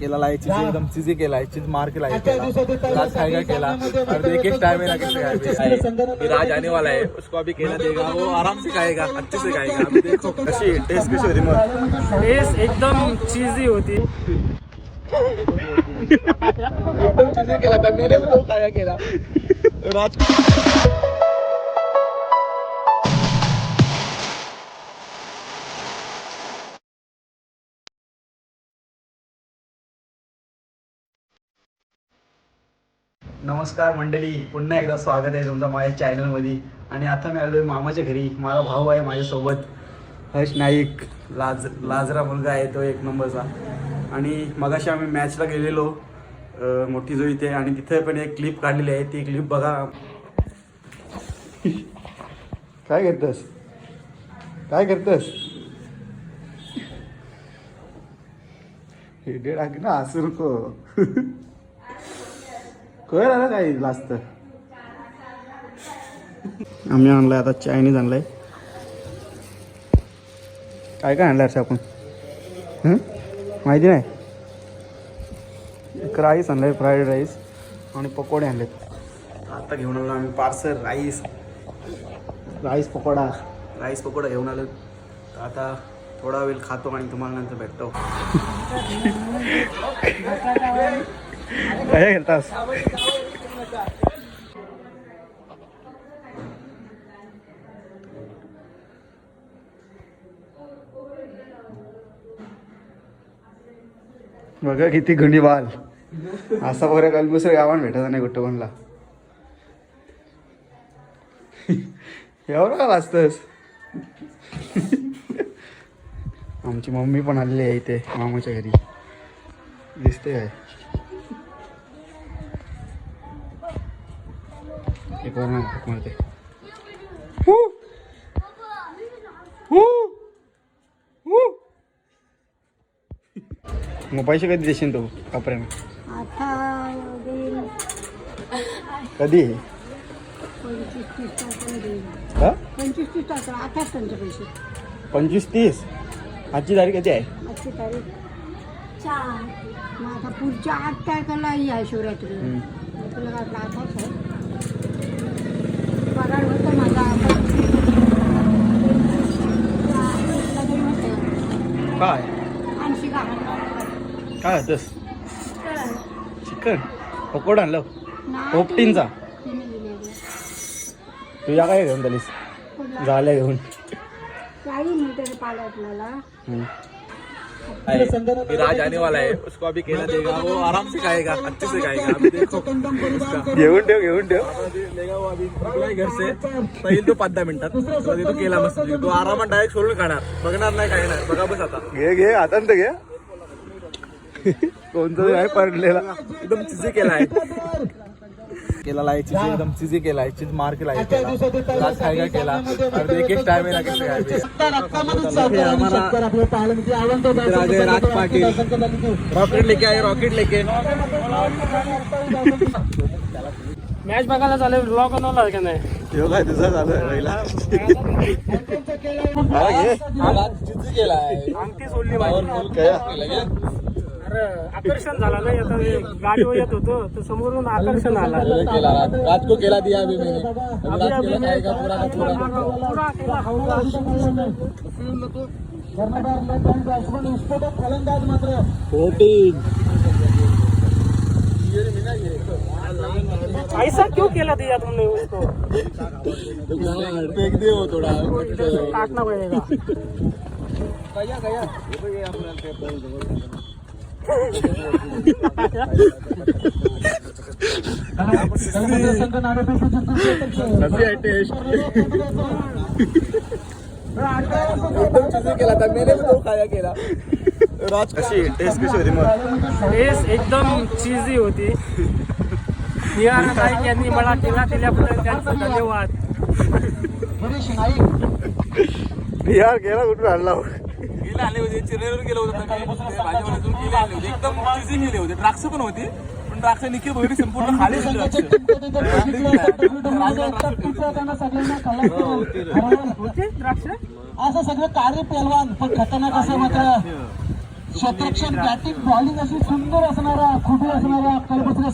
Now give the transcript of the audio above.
केला आहे चीज़ एकदम चीजी केला आहे चीज़ मार केला है राज खाएगा केला. और देखिए टाइम है ना कैसे राज आने वाला है उसको अभी केला देगा. वो आराम से खाएगा अच्छे से खाएगा. अभी देखो. कशी टेस्ट कशी होती मग टेस्ट एकदम चीजी होती. एकदम चीजी केला था मैंने भी तो खाया केला. राज नमस्कार मंडळी पुन्हा एकदा स्वागत आहे तुमचं माझ्या चॅनलमध्ये. आणि आता मी आलो आहे मामाच्या घरी. माझा भाऊ आहे माझ्यासोबत. हर्ष नाईक लाज लाजरा मुलगा आहे तो एक नंबरचा. आणि मगाशी आम्ही मॅचला गेलेलो. मोठी जो इथे आणि तिथे पण एक क्लिप काढलेली आहे. ती क्लिप बघा. काय करतस? काय करतस? हे टाक ना? असं नको. कळ आला काय लास्ट आम्ही आणलाय आता चायनीज आणलाय. काय काय आणलं आपण? माहिती नाही? एक राईस आणलाय फ्राईड राईस आणि पकोडे आणलेत. आता घेऊन आलो आम्ही parcel rice rice pakoda. Rice pakoda घेऊन आलो. आता थोडा वेळ खातो आणि तुम्हाला नंतर भेटतो. काय घेतास बघा किती घणी बाल. असा बरं काल दुसऱ्या भेटत नाही कुठं म्हणला एवढं का असतस आमची मम्मी पण आलेली आहे इथे मामाच्या घरी. दिसते काय एक वर मारते! मग पैसे कधी देशील तू कपड्यानं? कधी? पंचवीस तीस? आजची तारीख कधी आहे? आजची तारीख. चार. मग आता पुढच्या आठ तारखेला ही आहे शिवरात्री. हम्म. तुला काय आपला आताच आहे? पगार होता माझा काय? ऐंशी का? काय होतस? चिकन. पकोडा आणलं? पोपटींचा? तुझ्या काय घेऊन झालीस झाल्या घेऊन. काही नाही त्याचे पाला आपल्याला हम्म. अभी राज आने वाला है उसको अभी केला देगा. वो आराम से खाएगा अच्छे से खाएगा. अभी देखो घेऊन ठेव घेऊन ठेव. लेगा वो अभी निघलाय घर से. पहिल तो पाच दहा मिनिटात. देतो केला मस्त. तो आरामात डायरेक्ट सोडून खाणार. बघणार नाही काय नाही. बघा बस आता. घे घे आता तर घे. कोणतं आहे? पडलेला. एकदम चिजी केला आहे. केला आहे चीज एकदम चिजी केला आहे चीज मार केला है केला राज और देखिए टाइम गए राज पाटिल. रॉकेट लेके आए रॉकेट लेके. मॅच बघायला चालेल ब्लॉग बनवला का नाही? ठेव काय तुझा चालू आहे पहिला आहे. अंगठी सोडली आकर्षण झाला नाही आता हे गाडीवर येत होतो तर समोरून आकर्षण आला. केला. राज राज को केला दिया अभी मैंने. अभी राज केला खाएगा पूरा का पूरा. पुरा केला खाऊँगा प्रोटीन ऐसा क्यों केला दिया तुमने उसको? फेंक दे वो थोड़ा काटना पड़ेगा. एकदम चीज़ें केला था मैंने भी तो खाया केला राज कशी टेस्ट कशी होती मग टेस्ट एकदम चीजी होती निहार नाईक यांनी मला केला दिल्याबद्दल त्यांचं धन्यवाद यार गेला कुठून आणला गेले आले होते? चिरेवर गेलो होतो. आम्ही. ते भाजीवाल्यातून गेले आले होते. एकदम चिझी गेले होते. द्राक्ष पण होती. पण द्राक्ष वगैरे संपूर्ण खाली होते होते द्राक्ष? असं सगळं कार्य पेलवान पण खतरनाक असं मात्र क्षेत्रक्षण. बॅटिंग बॉलिंग अशी सुंदर असणारा खुबी असणारा कलबसरे